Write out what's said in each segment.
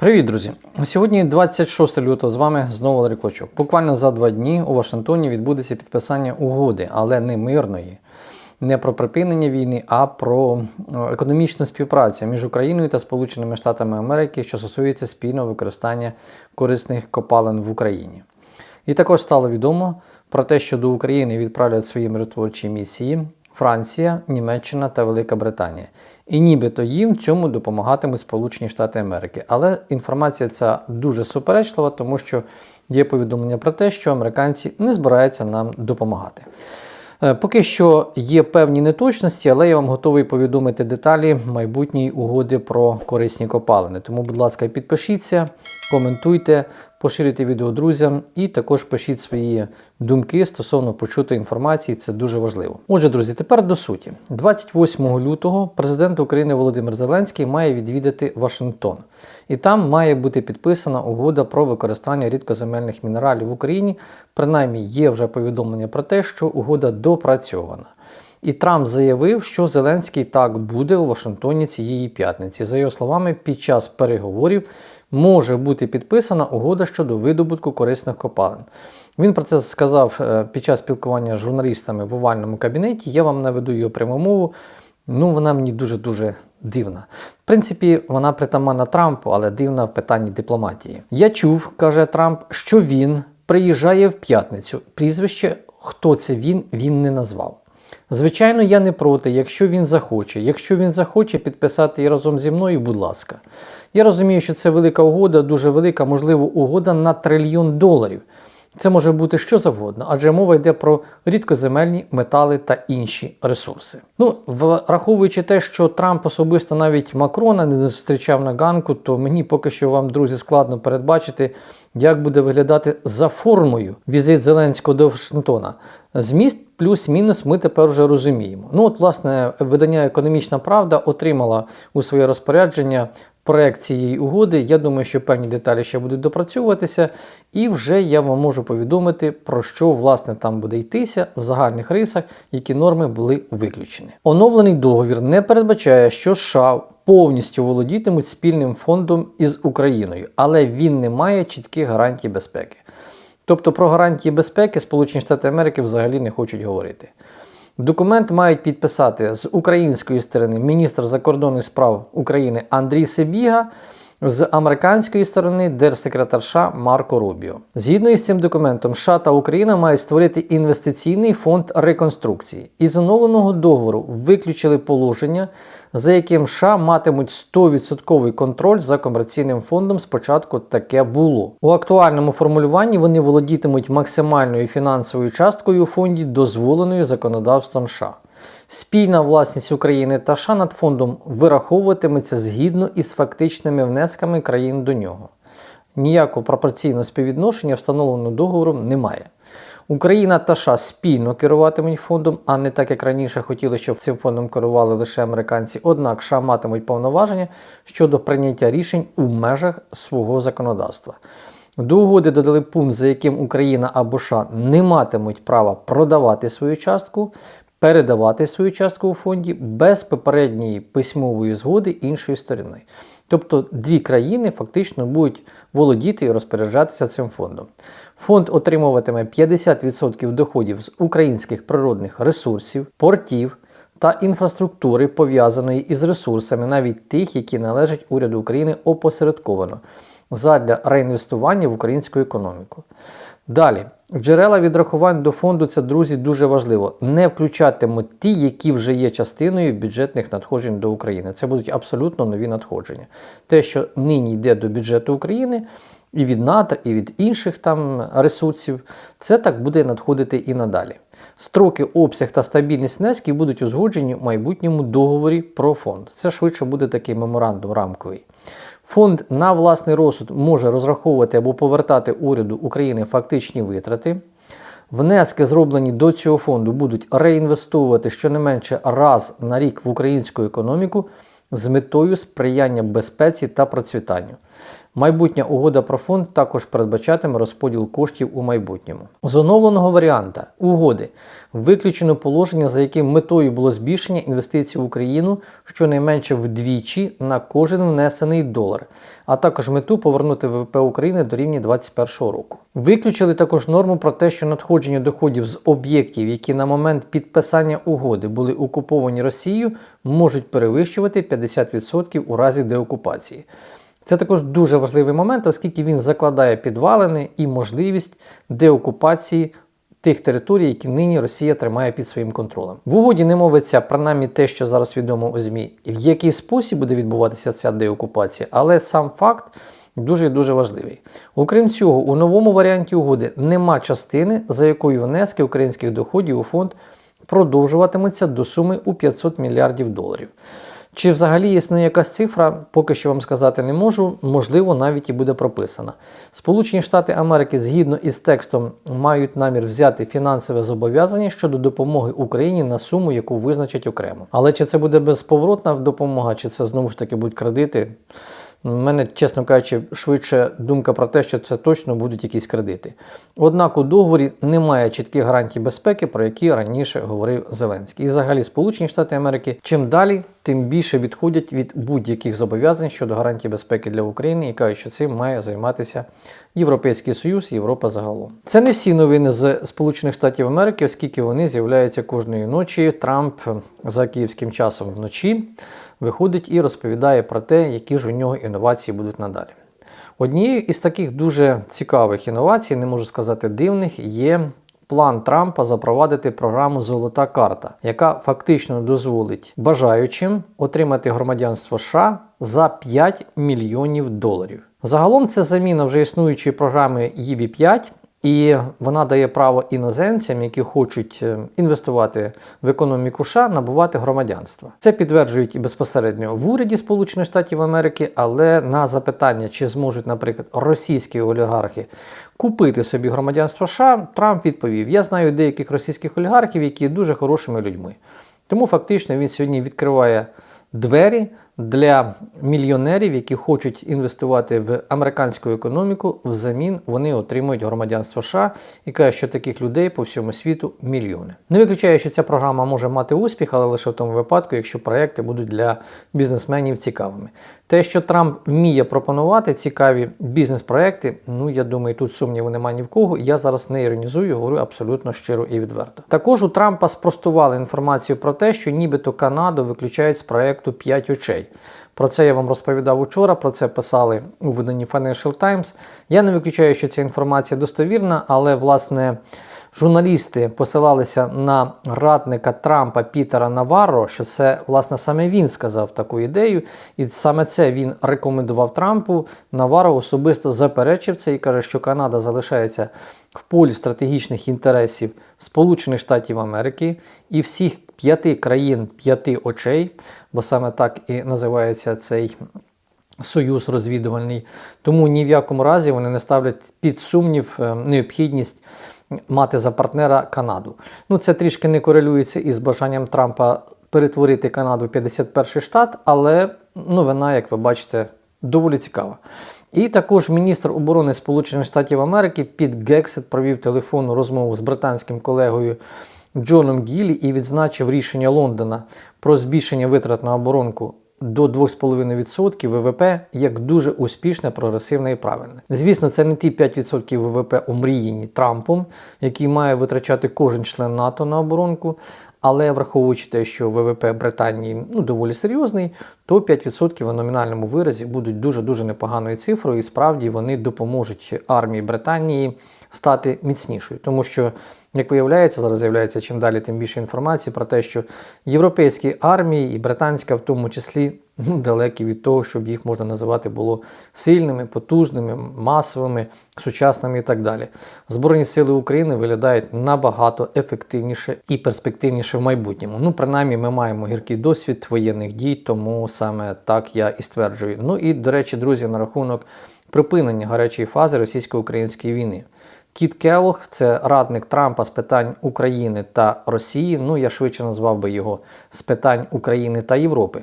Привіт, друзі! Сьогодні 26 лютого з вами знову Валерій Клочок. Буквально за два дні у Вашингтоні відбудеться підписання угоди, але не мирної, не про припинення війни, а про е, економічну співпрацю між Україною та Сполученими Штатами Америки, що стосується спільного використання корисних копалин в Україні. І також стало відомо про те, що до України відправлять свої миротворчі місії Франція, Німеччина та Велика Британія. І нібито їм в цьому допомагатимуть Сполучені Штати Америки. Але інформація ця дуже суперечлива, тому що є повідомлення про те, що американці не збираються нам допомагати. Е, Поки що є певні неточності, але я вам готовий повідомити деталі майбутньої угоди про корисні копалини. Тому, будь ласка, підпишіться, коментуйте, поширюйте відео друзям і також пишіть свої думки стосовно почутої інформації. Це дуже важливо. Отже, друзі, тепер до суті. 28 лютого президент України Володимир Зеленський має відвідати Вашингтон, і там має бути підписана угода про використання рідкоземельних мінералів в Україні. Принаймні, є вже повідомлення про те, що угода допрацьована. І Трамп заявив, що Зеленський так буде у Вашингтоні цієї п'ятниці. За його словами, під час переговорів може бути підписана угода щодо видобутку корисних копалин. Він про це сказав е, під час спілкування з журналістами в овальному кабінеті. Я вам наведу його пряму мову. Ну, вона мені дуже-дуже дивна. В принципі, вона притаманна Трампу, але дивна в питанні дипломатії. Я чув, каже Трамп, що він приїжджає в п'ятницю. Прізвище, хто це він, він не назвав. Звичайно, я не проти, якщо він захоче. Якщо він захоче підписати її разом зі мною, будь ласка. Я розумію, що це велика угода, дуже велика, можливо, угода на трильйон доларів. Це може бути що завгодно, адже мова йде про рідкоземельні метали та інші ресурси. Ну, враховуючи те, що Трамп особисто навіть Макрона не зустрічав на ганку, то мені поки що вам, друзі, складно передбачити, як буде виглядати за формою візит Зеленського до Вашингтона. Зміст плюс-мінус ми тепер вже розуміємо. Ну, от, власне, видання Економічна Правда отримала у своє розпорядження проект цієї угоди. Я думаю, що певні деталі ще будуть допрацьовуватися, і вже я вам можу повідомити, про що власне там буде йтися в загальних рисах, які норми були виключені. Оновлений договір не передбачає, що США повністю володітимуть спільним фондом із Україною, але він не має чітких гарантій безпеки. Тобто про гарантії безпеки Сполучені Штати Америки взагалі не хочуть говорити. Документ мають підписати з української сторони міністр закордонних справ України Андрій Сибіга, з американської сторони держсекретар США Марко Рубіо. Згідно із цим документом, США та Україна мають створити інвестиційний фонд реконструкції. Із оновленого договору виключили положення, за яким США матимуть 100% контроль за комерційним фондом. Спочатку таке було. У актуальному формулюванні вони володітимуть максимальною фінансовою часткою у фонді, дозволеною законодавством США. Спільна власність України та США над фондом вираховуватиметься згідно із фактичними внесками країн до нього. Ніякого пропорційного співвідношення встановленого договором немає. Україна та США спільно керуватимуть фондом, а не так як раніше хотіли, щоб цим фондом керували лише американці. Однак США матимуть повноваження щодо прийняття рішень у межах свого законодавства. До угоди додали пункт, за яким Україна або США не матимуть права продавати свою частку, передавати свою частку у фонді без попередньої письмової згоди іншої сторони. Тобто дві країни фактично будуть володіти і розпоряджатися цим фондом. Фонд отримуватиме 50% доходів з українських природних ресурсів, портів та інфраструктури, пов'язаної із ресурсами, навіть тих, які належать уряду України опосередковано, задля реінвестування в українську економіку. Далі, джерела відрахувань до фонду це, друзі, дуже важливо. Не включатимуть ті, які вже є частиною бюджетних надходжень до України. Це будуть абсолютно нові надходження. Те, що нині йде до бюджету України, і від НАТО, і від інших там ресурсів, це так буде надходити і надалі. Строки, обсяг та стабільність внесків будуть узгоджені в майбутньому договорі про фонд. Це швидше буде такий меморандум рамковий. Фонд на власний розсуд може розраховувати або повертати уряду України фактичні витрати. Внески, зроблені до цього фонду, будуть реінвестовувати щонайменше раз на рік в українську економіку з метою сприяння безпеці та процвітанню. Майбутня угода про фонд також передбачатиме розподіл коштів у майбутньому. З оновленого варіанта угоди виключено положення, за яким метою було збільшення інвестицій в Україну щонайменше вдвічі на кожен внесений долар, а також мету повернути ВВП України до рівня 2021 року. Виключили також норму про те, що надходження доходів з об'єктів, які на момент підписання угоди були окуповані Росією, можуть перевищувати 50% у разі деокупації. Це також дуже важливий момент, оскільки він закладає підвалини і можливість деокупації тих територій, які нині Росія тримає під своїм контролем. В угоді не мовиться принаймні те, що зараз відомо у ЗМІ, в який спосіб буде відбуватися ця деокупація, але сам факт. Дуже дуже важливий. Окрім цього, у новому варіанті угоди нема частини, за якою внески українських доходів у фонд продовжуватимуться до суми у 500 мільярдів доларів. Чи взагалі існує якась цифра, поки що вам сказати не можу, можливо, навіть і буде прописана. Сполучені Штати Америки згідно із текстом мають намір взяти фінансове зобов'язання щодо допомоги Україні на суму, яку визначать окремо. Але чи це буде безповоротна допомога, чи це знову ж таки будуть кредити? У мене, чесно кажучи, швидше думка про те, що це точно будуть якісь кредити. Однак у договорі немає чітких гарантій безпеки, про які раніше говорив Зеленський. І взагалі Сполучені Штати Америки чим далі, тим більше відходять від будь-яких зобов'язань щодо гарантій безпеки для України і кажуть, що цим має займатися Європейський Союз, Європа загалом. Це не всі новини з Сполучених Штатів Америки, оскільки вони з'являються кожної ночі. Трамп за київським часом вночі виходить і розповідає про те, які ж у нього інновації будуть надалі. Однією із таких дуже цікавих інновацій, не можу сказати дивних, є план Трампа запровадити програму Золота карта, яка фактично дозволить бажаючим отримати громадянство США за 5 мільйонів доларів. Загалом це заміна вже існуючої програми ЄБІ 5 і вона дає право іноземцям, які хочуть е, інвестувати в економіку США, набувати громадянство. Це підтверджують і безпосередньо в уряді Сполучених Штатів Америки, але на запитання, чи зможуть, наприклад, російські олігархи купити собі громадянство США, Трамп відповів: Я знаю деяких російських олігархів, які є дуже хорошими людьми. Тому фактично він сьогодні відкриває двері для мільйонерів, які хочуть інвестувати в американську економіку, взамін вони отримують громадянство США і каже, що таких людей по всьому світу мільйони. Не виключаю, що ця програма може мати успіх, але лише в тому випадку, якщо проекти будуть для бізнесменів цікавими. Те, що Трамп вміє пропонувати цікаві бізнес-проекти, ну я думаю, тут сумніву немає ні в кого. Я зараз не іронізую, говорю абсолютно щиро і відверто. Також у Трампа спростували інформацію про те, що нібито Канаду виключають з проекту 5 очей. Про це я вам розповідав учора, про це писали у виданні Financial Times. Я не виключаю, що ця інформація достовірна, але власне. Журналісти посилалися на радника Трампа Пітера Наварро, що це власне саме він сказав таку ідею, і саме це він рекомендував Трампу. Наварро особисто заперечив це і каже, що Канада залишається в полі стратегічних інтересів Сполучених Штатів Америки і всіх п'яти країн п'яти очей, бо саме так і називається цей. Союз розвідувальний, тому ні в якому разі вони не ставлять під сумнів е, необхідність мати за партнера Канаду. Ну це трішки не корелюється із бажанням Трампа перетворити Канаду в 51-й штат, але новина, як ви бачите, доволі цікава. І також міністр оборони Сполучених Штатів Америки Піт Гексет провів телефонну розмову з британським колегою Джоном Гіллі і відзначив рішення Лондона про збільшення витрат на оборонку до 2,5% ВВП як дуже успішне, прогресивне і правильне. Звісно, це не ті 5% ВВП омріяні Трампом, які має витрачати кожен член НАТО на оборонку. Але враховуючи те, що ВВП Британії ну, доволі серйозний, то 5% в номінальному виразі будуть дуже-дуже непоганою цифрою, і справді вони допоможуть армії Британії стати міцнішою. Тому що, як виявляється, зараз з'являється чим далі, тим більше інформації про те, що європейські армії і британська в тому числі ну, далекі від того, щоб їх можна називати було сильними, потужними, масовими, сучасними і так далі. Збройні сили України виглядають набагато ефективніше і перспективніше в майбутньому. Ну, принаймні, ми маємо гіркий досвід воєнних дій, тому саме так я і стверджую. Ну і, до речі, друзі, на рахунок припинення гарячої фази російсько-української війни. Кіт Келох це радник Трампа з питань України та Росії. Ну я швидше назвав би його з питань України та Європи.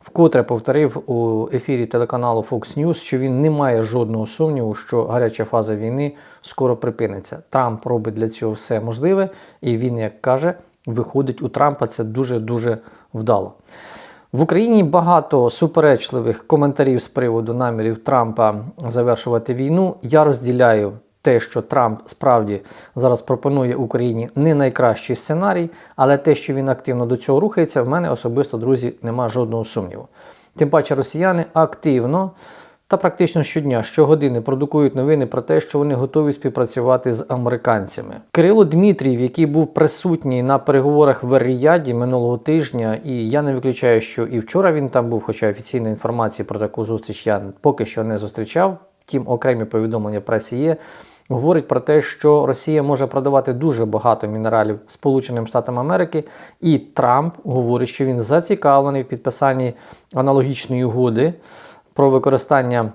вкотре повторив у ефірі телеканалу Fox News, що він не має жодного сумніву, що гаряча фаза війни скоро припиниться. Трамп робить для цього все можливе, і він, як каже, виходить у Трампа це дуже дуже вдало. В Україні багато суперечливих коментарів з приводу намірів Трампа завершувати війну. Я розділяю те, що Трамп справді зараз пропонує Україні не найкращий сценарій, але те, що він активно до цього рухається, в мене особисто, друзі, нема жодного сумніву. Тим паче росіяни активно та практично щодня, щогодини продукують новини про те, що вони готові співпрацювати з американцями. Кирило Дмитрієв, який був присутній на переговорах в Ріяді минулого тижня, і я не виключаю, що і вчора він там був, хоча офіційної інформації про таку зустріч я поки що не зустрічав. Втім, окремі повідомлення пресі є. Говорить про те, що Росія може продавати дуже багато мінералів Сполученим Штатам Америки, і Трамп говорить, що він зацікавлений в підписанні аналогічної угоди про використання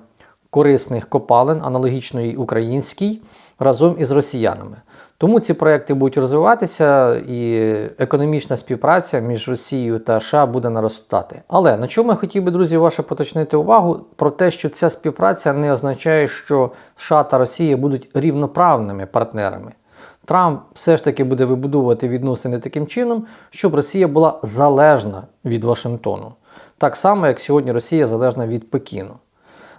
корисних копалин, аналогічної українській, разом із росіянами. Тому ці проекти будуть розвиватися, і економічна співпраця між Росією та США буде наростати. Але на чому я хотів би, друзі, ваше поточнити увагу про те, що ця співпраця не означає, що США та Росія будуть рівноправними партнерами. Трамп все ж таки буде вибудовувати відносини таким чином, щоб Росія була залежна від Вашингтону, так само як сьогодні Росія залежна від Пекіну.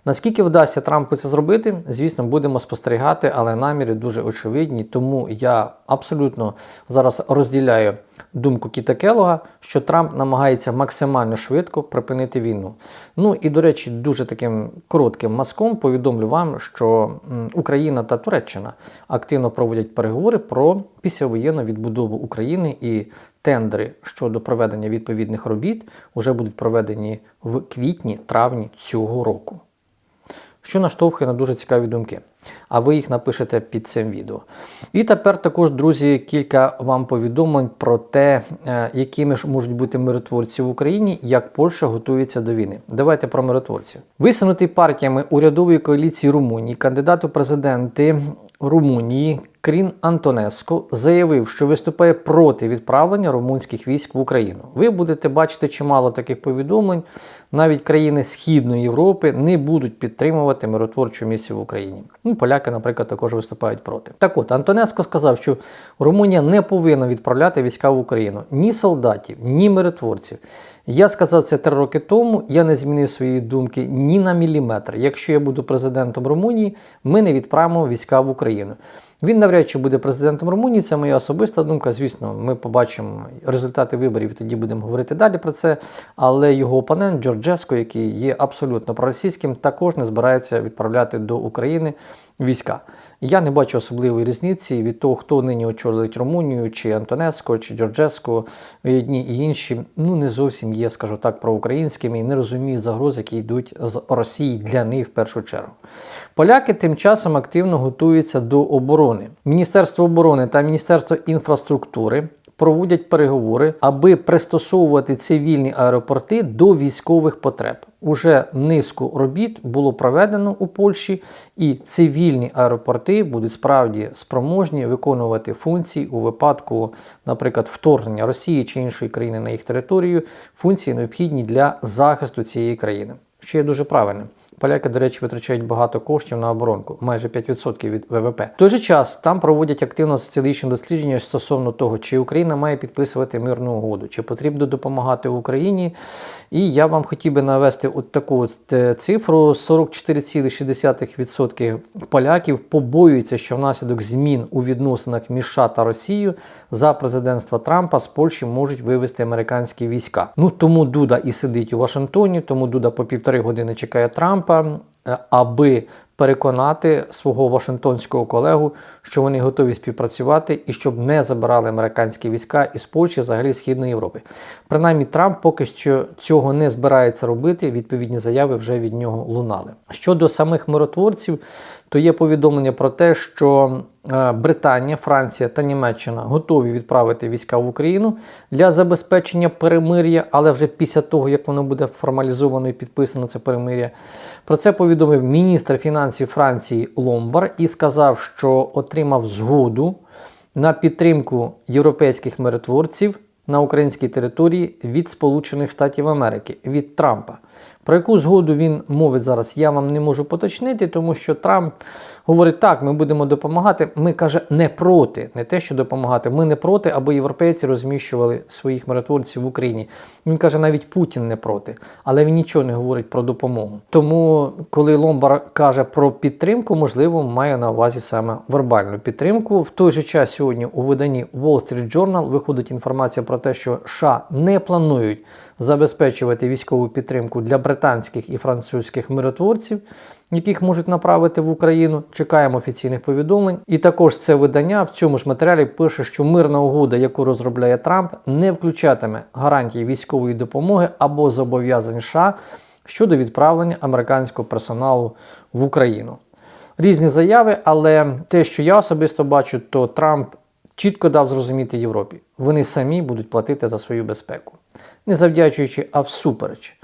Наскільки вдасться Трампу це зробити, звісно, будемо спостерігати, але наміри дуже очевидні. Тому я абсолютно зараз розділяю думку Кіта Келога, що Трамп намагається максимально швидко припинити війну. Ну і до речі, дуже таким коротким маском повідомлю вам, що Україна та Туреччина активно проводять переговори про післявоєнну відбудову України і тендери щодо проведення відповідних робіт вже будуть проведені в квітні-травні цього року що наштовхує на дуже цікаві думки. А ви їх напишете під цим відео. І тепер також, друзі, кілька вам повідомлень про те, е, якими ж можуть бути миротворці в Україні, як Польща готується до війни. Давайте про миротворців. Висунутий партіями урядової коаліції Румунії, кандидат у президенти Румунії Крін Антонеско заявив, що виступає проти відправлення румунських військ в Україну. Ви будете бачити чимало таких повідомлень. Навіть країни Східної Європи не будуть підтримувати миротворчу місію в Україні. Ну, Поляки, наприклад, також виступають проти. Так от Антонеско сказав, що Румунія не повинна відправляти війська в Україну ні солдатів, ні миротворців. Я сказав це три роки тому. Я не змінив свої думки ні на міліметр. Якщо я буду президентом Румунії, ми не відправимо війська в Україну. Він навряд чи буде президентом Румунії, це моя особиста думка. Звісно, ми побачимо результати виборів, тоді будемо говорити далі про це. Але його опонент Джорджеско, який є абсолютно проросійським, також не збирається відправляти до України війська. Я не бачу особливої різниці від того, хто нині очолить Румунію, чи Антонеско, чи Джорджеско, одні і інші, ну не зовсім є, скажу так, проукраїнськими і не розуміють загроз, які йдуть з Росії для них в першу чергу. Поляки тим часом активно готуються до оборони. Міністерство оборони та Міністерство інфраструктури проводять переговори, аби пристосовувати цивільні аеропорти до військових потреб. Уже низку робіт було проведено у Польщі, і цивільні аеропорти будуть справді спроможні виконувати функції у випадку, наприклад, вторгнення Росії чи іншої країни на їх територію, функції необхідні для захисту цієї країни, що є дуже правильним. Поляки, до речі, витрачають багато коштів на оборонку, майже 5% від ВВП. В той же час там проводять активно соціологічні дослідження стосовно того, чи Україна має підписувати мирну угоду, чи потрібно допомагати Україні. І я вам хотів би навести от таку от е, цифру: 44,6% поляків побоюються, що внаслідок змін у відносинах між США та Росією за президентства Трампа з Польщі можуть вивести американські війська. Ну тому Дуда і сидить у Вашингтоні, тому Дуда по півтори години чекає Трампа, е, аби переконати свого Вашингтонського колегу, що вони готові співпрацювати і щоб не забирали американські війська із Польщі, взагалі Східної Європи. Принаймні, Трамп поки що цього не збирається робити. Відповідні заяви вже від нього лунали. Щодо самих миротворців, то є повідомлення про те, що е, Британія, Франція та Німеччина готові відправити війська в Україну для забезпечення перемир'я, але вже після того, як воно буде формалізовано і підписано це перемир'я. Про це повідомив міністр фінансів Франції Ломбар і сказав, що отримав згоду на підтримку європейських миротворців на українській території від Сполучених Штатів Америки, від Трампа. Про яку згоду він мовить зараз, я вам не можу поточнити, тому що Трамп говорить, так, ми будемо допомагати. Ми каже, не проти, не те, що допомагати. Ми не проти, аби європейці розміщували своїх миротворців в Україні. Він каже, навіть Путін не проти, але він нічого не говорить про допомогу. Тому, коли Ломбар каже про підтримку, можливо, має на увазі саме вербальну підтримку. В той же час сьогодні у виданні Wall Street Journal виходить інформація про те, що США не планують забезпечувати військову підтримку для британських і французьких миротворців, яких можуть направити в Україну. Чекаємо офіційних повідомлень. І також це видання в цьому ж матеріалі пише, що мирна угода, яку розробляє Трамп, не включатиме гарантії військової допомоги або зобов'язань США щодо відправлення американського персоналу в Україну. Різні заяви, але те, що я особисто бачу, то Трамп чітко дав зрозуміти Європі. Вони самі будуть платити за свою безпеку. Не завдячуючи, а всупереч.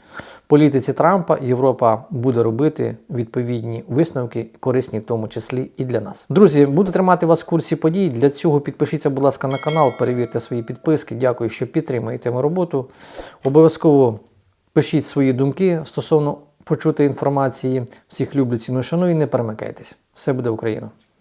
Політиці Трампа Європа буде робити відповідні висновки, корисні в тому числі і для нас. Друзі, буду тримати вас в курсі подій. Для цього підпишіться, будь ласка, на канал, перевірте свої підписки. Дякую, що підтримуєте мою роботу. Обов'язково пишіть свої думки стосовно почутої інформації. Всіх люблю, ціную, шаную і не перемикайтесь. Все буде Україна!